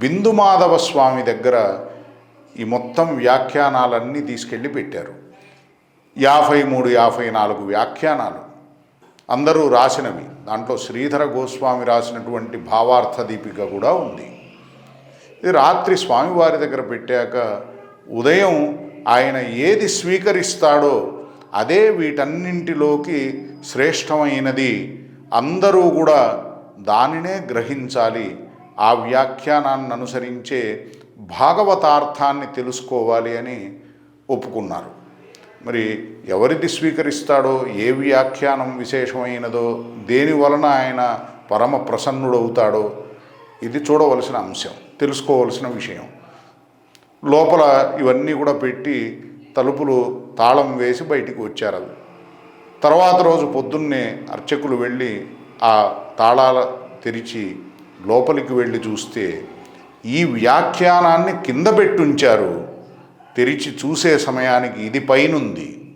బిందుమాధవ స్వామి దగ్గర ఈ మొత్తం వ్యాఖ్యానాలన్నీ తీసుకెళ్ళి పెట్టారు. యాభై మూడు యాభై నాలుగు వ్యాఖ్యానాలు అందరూ రాసినవి. దాంట్లో శ్రీధర గోస్వామి రాసినటువంటి భావార్థ దీపిక కూడా ఉంది. ఇది రాత్రి స్వామివారి దగ్గర పెట్టాక ఉదయం ఆయన ఏది స్వీకరిస్తాడో అదే వీటన్నింటిలోకి శ్రేష్టమైనది అందరూ కూడా దానినే గ్రహించాలి ఆ వ్యాఖ్యానాన్ని అనుసరించే భాగవతార్థాన్ని తెలుసుకోవాలి అని ఒప్పుకున్నారు. మరి ఎవరిది స్వీకరిస్తాడో ఏ వ్యాఖ్యానం విశేషమైనదో దేని వలన ఆయన పరమ ప్రసన్నుడవుతాడో ఇది చూడవలసిన అంశం తెలుసుకోవలసిన విషయం. లోపల ఇవన్నీ కూడా పెట్టి తలుపులు తాళం వేసి బయటికి వచ్చారు తర్వాత రోజు పొద్దున్నే అర్చకులు వెళ్ళి ఆ తాళాల తెరిచి లోపలికి వెళ్ళి చూస్తే ఈ వ్యాఖ్యానాన్ని కింద పెట్టుంచారు. తెరిచి చూసే సమయానికి ఇది పైనుంది.